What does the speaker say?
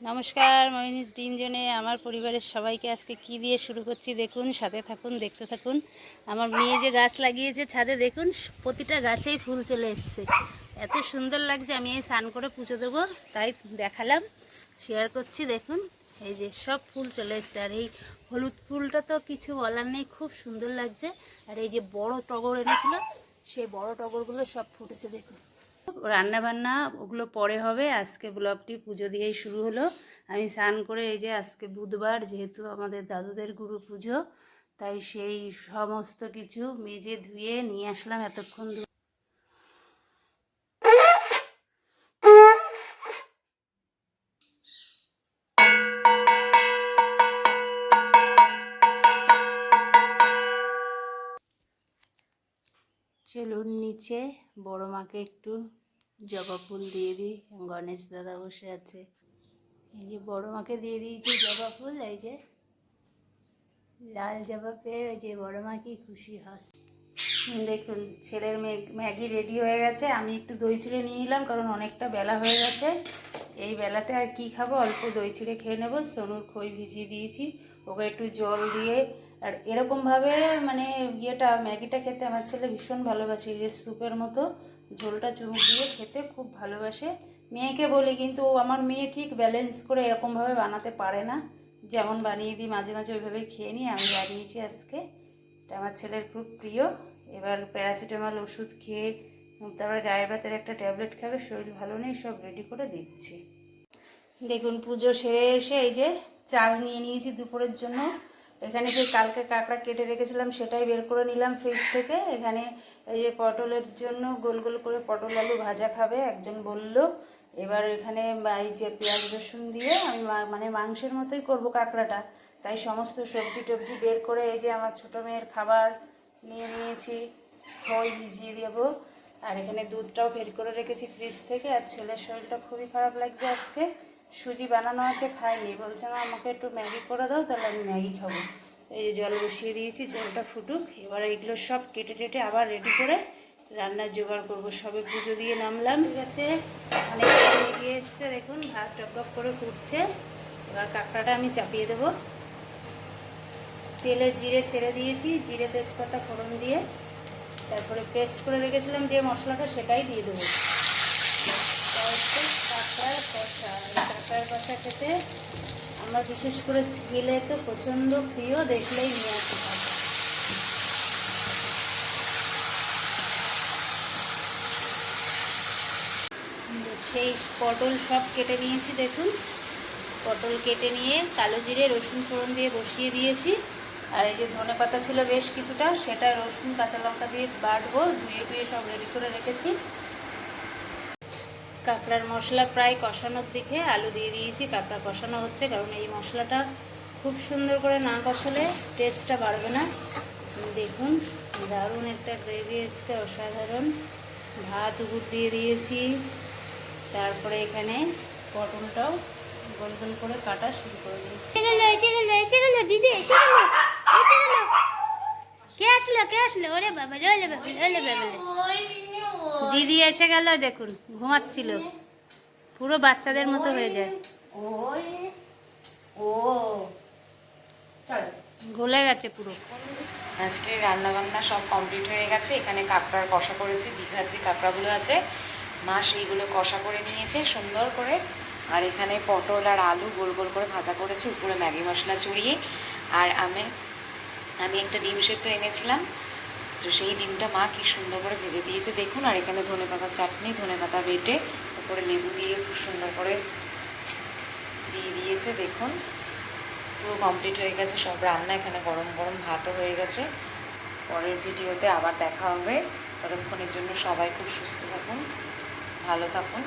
নমস্কার মহিনীস ডিম জোনে আমার পরিবারের সবাইকে আজকে কি দিয়ে শুরু করছি দেখুন, সাথে থাকুন, দেখতে থাকুন। আমার মেয়ে যে গাছ লাগিয়েছে ছাদে দেখুন, প্রতিটা গাছেই ফুল চলে এসছে। এত সুন্দর লাগছে, আমি এই স্নান করে পুজো দেবো, তাই দেখালাম শেয়ার করছি, দেখুন, এই যে সব ফুল চলে এসছে। আর এই হলুদ ফুলটা তো কিছু বলার নেই, খুব সুন্দর লাগছে। আর এই যে বড় টগর এনেছিল, সেই বড় টগরগুলো সব ফুটেছে, দেখুন। রান্না বান্না ওগুলো পরে হবে। আজকে ব্লগটি পুজো দিয়েই শুরু হলো। আমি স্নান করে এই যে আজকে বুধবার, যেহেতু আমাদের দাদুদের গুরু পুজো, তাই সেই সমস্ত কিছু মেজে ধুয়ে নিয়ে আসলাম এতক্ষণ চলুন নিচে বড় মাকে একটু জবা ফুল দিয়ে দিই। গণেশ দাদা বসে আছে। এই যে বড় মাকে দিয়ে দিয়েছি জবা ফুল এই যে লাল জবা পেয়ে ওই যে বড় মা কি খুশি হাস। দেখুন, ছেলের ম্যাগ- রেডি হয়ে গেছে। আমি একটু দই চিড়ে নিয়ে নিলাম, কারণ অনেকটা বেলা হয়ে গেছে। এই বেলাতে আর কি খাব? অল্প দই চিড়ে খেয়ে নেব। সোনুর খই ভিজিয়ে দিয়েছি। ওকে একটু জল দিয়ে আর এরকমভাবে মানে ইয়েটা, ম্যাগিটা খেতে আমার ছেলে ভীষণ ভালোবাসে। যে স্যুপের মতো ঝোলটা চুমুক দিয়ে খেতে খুব ভালোবাসে। মেয়েকে বলি কিন্তু আমার মেয়ে ঠিক ব্যালেন্স করে এরকমভাবে বানাতে পারে না। যেমন বানিয়ে দিই, মাঝে মাঝে ওইভাবে খেয়ে নিই আমি বানিয়েছি আজকে। এটা আমার ছেলের খুব প্রিয়। এবার প্যারাসিটামল ওষুধ খেয়ে তারপরে গায়ের ব্যথার একটা ট্যাবলেট খাবে, শরীর ভালো নেই, সব রেডি করে দিচ্ছি। দেখুন, পুজো সেরে এসে এই যে চাল নিয়ে নিয়েছি দুপুরের জন্য। এখানে যে কালকে কাঁকড়া কেটে রেখেছিলাম সেটাই বের করে নিলাম ফ্রিজ থেকে। এখানে এই যে পটলের জন্য গোল গোল করে পটল আলু ভাজা খাবে, একজন বলল। এবার এখানে এই যে পেঁয়াজ রসুন দিয়ে আমি মানে মাংসের মতোই করব কাঁকড়াটা। তাই সমস্ত সবজি টবজি বের করে এই যে আমার ছোটো মেয়ের খাবার নিয়ে নিয়েছি, খই ভিজিয়ে দেবো। আর এখানে দুধটাও বের করে রেখেছি ফ্রিজ থেকে। আর ছেলের শরীরটা খুবই খারাপ লাগছে আজকে। সুজি বানানো আছে খাইনি বলছে, মা, আমাকে একটু ম্যাগি করে দাও, তাহলে আমি ম্যাগি খাব। এই যে জল বসিয়ে দিয়েছি, জলটা ফুটুক। এবার এগুলো সব কেটে টেটে আবার রেডি করে রান্নার জোগাড় করব। সবে পুজো দিয়ে নামলাম। ঠিক আছে? অনেক এগিয়ে এসছে, দেখুন, ভাত টক করে ফুটছে। এবার কাঁকড়াটা আমি চাপিয়ে দেবো। তেলে জিরে ছেড়ে দিয়েছি, জিরে তেজপাতা ফোড়ন দিয়ে। তারপরে পেস্ট করে রেখেছিলাম যে মশলাটা সেটাই দিয়ে দেবো। কাঁকড়ার কষা কাঁকড়ার কষা খেতে আমার বিশেষ করে ছেলে তো প্রচণ্ড প্রিয় দেখলেই নিয়ে আসতে সেই পটল সব কেটে নিয়েছি, দেখুন। পটল কেটে নিয়ে কালো জিরে, রসুন ফোড়ন দিয়ে বসিয়ে দিয়েছি। আর এই যে ধনে পাতা ছিল বেশ কিছুটা, সেটা রসুন, কাঁচা লঙ্কা দিয়ে বাটবো, ধুয়ে ধুয়ে সব রেডি করে রেখেছি। কাঁকড়ার মশলা প্রায় কষানোর দিকে আলু দিয়ে দিয়েছি কাঁকড়া কষানো হচ্ছে কারণ এই মশলাটা খুব সুন্দর করে না কষালে টেস্টটা বাড়বে না। দেখুন দারুণ একটা গ্রেভি এসছে অসাধারণ। ভাত উপর দিয়ে দিয়েছি তারপরে এখানে পটলটাও গোল গোল করে কাটা শুরু করে দিয়েছি। এসে গেল এসে গেল এসে গেল দিদি এসে গেল এসে গেল কে আসলো কে আসলো? ওরে বাবা ওলে বাবা বাবা। দিদি এসে গেল দেখুন ঘুমাচ্ছিল। পুরো বাচ্চাদের মতো হয়ে যায়। গলে গেছে পুরো। আজকে রান্না বান্না সব কমপ্লিট হয়ে গেছে। এখানে কাঁকড়ার কষা করেছি দীঘার যে কাঁকড়াগুলো আছে মা সেইগুলো কষা করে নিয়েছে সুন্দর করে। আর এখানে পটল আর আলু গোল গোল করে ভাজা করেছি উপরে ম্যাগি মশলা চড়িয়ে আর আমি আমি একটা ডিম সেদ্ধ এনেছিলাম। তো সেই ডিমটা মা কি সুন্দর করে ভেজে দিয়েছে দেখুন, আর এখানে ধনে পাতার চাটনি, ধনে পাতা বেটে উপরে লেবু দিয়ে খুব সুন্দর করে দিয়ে দিয়েছে, দেখুন। পুরো কমপ্লিট হয়ে গেছে, সব রান্না এখানে গরম গরম ভাতও হয়ে গেছে। পরের ভিডিওতে আবার দেখা হবে। ততক্ষণের জন্য সবাই খুব সুস্থ থাকুন, ভালো থাকুন।